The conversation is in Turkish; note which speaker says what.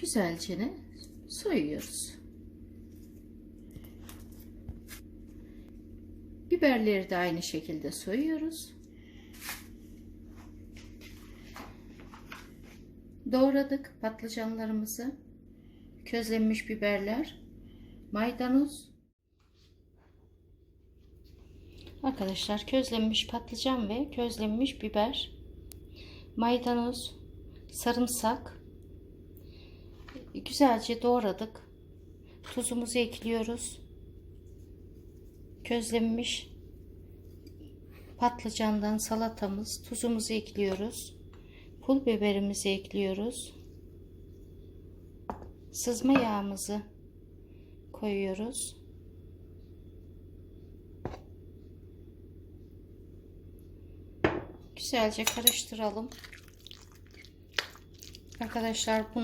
Speaker 1: güzelce soyuyoruz. Biberleri de aynı şekilde soyuyoruz. Doğradık patlıcanlarımızı. Közlenmiş biberler, maydanoz. Arkadaşlar közlenmiş patlıcan ve közlenmiş biber, maydanoz, sarımsak güzelce doğradık. Tuzumuzu ekliyoruz. Közlenmiş patlıcandan salatamız, tuzumuzu ekliyoruz. Pul biberimizi ekliyoruz. Sızma yağımızı koyuyoruz. Güzelce karıştıralım. Arkadaşlar bunu